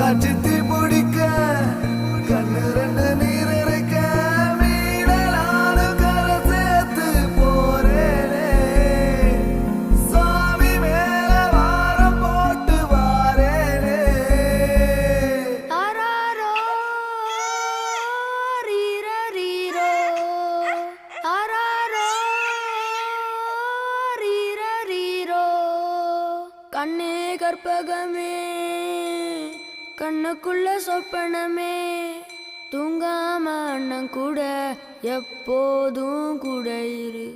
காட்சி தீ பிடிக்க கண்ணு ரெண்டு நீர் இருக்க மீனலான கரை சேர்த்து போறேனே. சாமி மேல வாரம் போட்டு வாரேனே. அராரோ கண்ணே கற்பகமே. கண்ணுக்குள்ள சொப்பனமே. தூங்காம அண்ணன் கூட எப்போதும் கூட இரு.